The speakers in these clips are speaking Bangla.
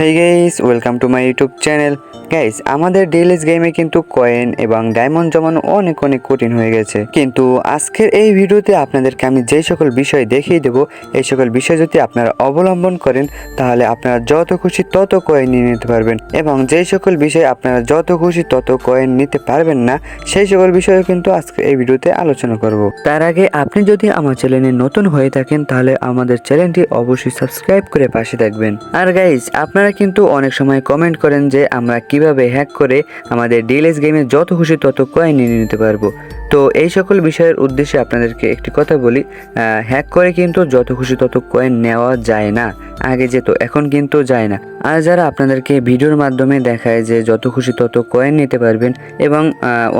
Hey guys welcome to my YouTube channel guys আমাদের ডেইলিস গেমে কিন্তু কয়েন এবং ডায়মন্ড জমানো অনেক অনেক কঠিন হয়ে গেছে। কিন্তু আজকের এই ভিডিওতে আপনাদেরকে আমি যেই সকল বিষয় দেখিয়ে দেব, এই সকল বিষয় যদি আপনারা অবলম্বন করেন, তাহলে আপনারা যত খুশি তত কয়েন নিয়ে নিতে পারবেন এবং যেই সকল বিষয় আপনারা যত খুশি তত কয়েন নিতে পারবেন না, সেই সকল বিষয়ে কিন্তু আজকে এই ভিডিওতে আলোচনা করব। তার আগে আপনি যদি আমার চ্যানেলে নতুন হয়ে থাকেন, তাহলে আমাদের চ্যানেলটি অবশ্যই সাবস্ক্রাইব করে পাশে থাকবেন। আর গাইজ আপনারা কিন্তু অনেক সময় কমেন্ট করেন যে আমরা কীভাবে হ্যাক করে আমাদের ডিএলএস গেমে যত খুশি তত কয়েন নিয়ে নিতে পারব। তো এই সকল বিষয়ের উদ্দেশ্যে আপনাদেরকে একটি কথা বলি হ্যাক করে কিন্তু যত খুশি তত কয়েন নেওয়া যায় না, আগে যেত, এখন কিন্তু যায় না। আর যারা আপনাদেরকে ভিডিওর মাধ্যমে দেখায় যে যত খুশি তত কয়েন নিতে পারবেন এবং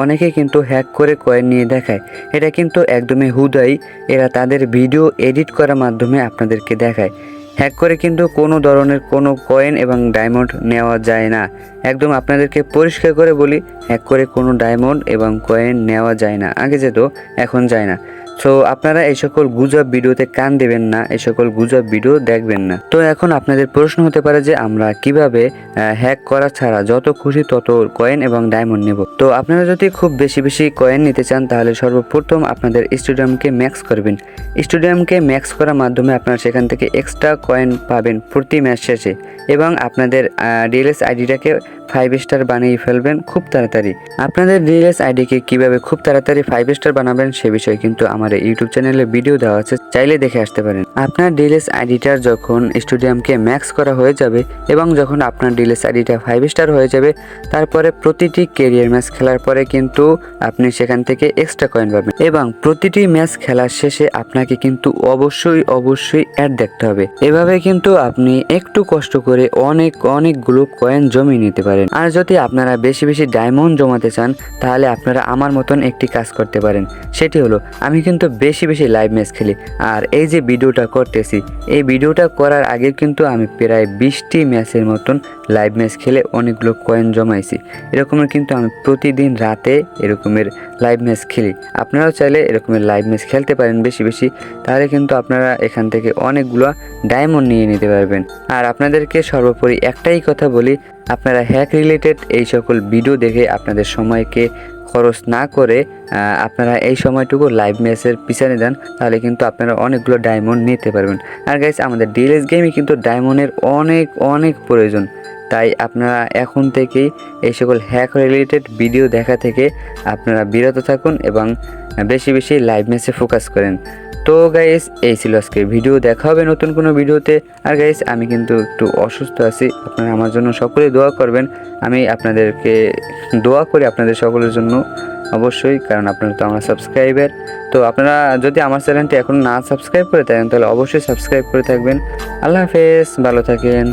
অনেকে কিন্তু হ্যাক করে কয়েন নিয়ে দেখায়, এটা কিন্তু একদমই হুদাই, এরা তাদের ভিডিও এডিট করার মাধ্যমে আপনাদেরকে দেখায়। হ্যাক করে কিন্তু কোনো ধরনের কোনো কয়েন এবং ডায়মন্ড নেওয়া যায় না। একদম আপনাদেরকে পরিষ্কার করে বলি হ্যাক করে কোনো ডায়মন্ড এবং কয়েন নেওয়া যায় না। আগে যেত, এখন যায় না। সো আপনারা এই সকল গুজব ভিডিওতে কান দেবেন না, এই সকল গুজব ভিডিও দেখবেন না। তো এখন আপনাদের প্রশ্ন হতে পারে যে আমরা কীভাবে হ্যাক করা ছাড়া যত খুশি তত কয়েন এবং ডায়মন্ড নেব। তো আপনারা যদি খুব বেশি বেশি কয়েন নিতে চান, তাহলে সর্বপ্রথম আপনাদের স্টেডিয়ামকে ম্যাক্স করবেন। স্টেডিয়ামকে ম্যাক্স করার মাধ্যমে আপনারা সেখান থেকে এক্সট্রা কয়েন পাবেন প্রতি ম্যাচ শেষে। এবং আপনাদের ডিএলএস আইডিটাকে ফাইভ স্টার বানিয়ে ফেলবেন খুব তাড়াতাড়ি। আপনাদের ডিএলএস আইডিকে কীভাবে খুব তাড়াতাড়ি ফাইভ স্টার বানাবেন সে বিষয়ে কিন্তু আমার ইউটিউব চ্যানেলে ভিডিও দেওয়া আছে, চাইলে দেখে আসতে পারেন। আপনার ডিএলএস আইডিটার যখন স্টুডিয়ামকে ম্যাক্স করা হয়ে যাবে এবং যখন আপনার ডিএলএস আইডিটা ফাইভ স্টার হয়ে যাবে, তারপরে প্রতিটি কেরিয়ার ম্যাচ খেলার পরে কিন্তু আপনি সেখান থেকে এক্সট্রা কয়েন পাবেন এবং প্রতিটি ম্যাচ খেলার শেষে আপনাকে কিন্তু অবশ্যই অবশ্যই অ্যাড দেখতে হবে। এভাবে কিন্তু আপনি একটু কষ্ট করে অনেক, অনেকগুলো কয়েন জমিয়ে নিতে পারেন। আর যদি আপনারা বেশি বেশি ডায়মন্ড জমাতে চান, তাহলে আপনারা আমার মতন একটি কাজ করতে পারেন। সেটি হলো, আমি কিন্তু বেশি বেশি লাইভ ম্যাচ খেলি। আর এই যে ভিডিওটা করতেছি, এই ভিডিওটা করার আগে কিন্তু আমি প্রায় বিশটি ম্যাচের মতন লাইভ ম্যাচ খেলে অনেকগুলো কয়েন জমাইছি। এরকমের কিন্তু আমি প্রতিদিন রাতে এরকমের লাইভ ম্যাচ খেলি। আপনারাও চাইলে এরকমের লাইভ ম্যাচ খেলতে পারেন বেশি বেশি। তাহলে কিন্তু আপনারা এখান থেকে অনেকগুলো ডায়মন্ড নিয়ে নিতে পারবেন। আর আপনাদেরকে সর্বোপরি একটাই কথা বলি, আপনারা হ্যাক রিলেটেড এই সকল ভিডিও দেখে আপনাদের সময়কে খরচ না করে আপনারা এই সময়টুকু লাইভ ম্যাচের পিছনে দেন তাহলে কিন্তু আপনারা অনেকগুলো ডায়মন্ড নিতে পারবেন। আর গাইস আমাদের ডিএলএস গেমে কিন্তু ডায়মন্ডের অনেক অনেক প্রয়োজন। তাই আপনারা এখন থেকেই এই সকল হ্যাক রিলেটেড ভিডিও দেখা থেকে আপনারা বিরত থাকুন এবং বেশি বেশি লাইভ ম্যাচে ফোকাস করেন। তো গাইস এই ছিল আজকে ভিডিও দেখা হবে নতুন কোনো ভিডিওতে আর গাইস আমি কিন্তু একটু অসুস্থ আছি। আপনারা আমার জন্য সকলেই দোয়া করবেন। আমি আপনাদেরকে দোয়া করি আপনাদের সকলের জন্য, অবশ্যই। কারণ আপনারা তো আমার সাবস্ক্রাইবার তো আপনারা যদি আমার চ্যানেলটি এখন না সাবস্ক্রাইব করে থাকেন, তাহলে অবশ্যই সাবস্ক্রাইব করে থাকবেন। আল্লাহ হাফেজ, ভালো থাকেন।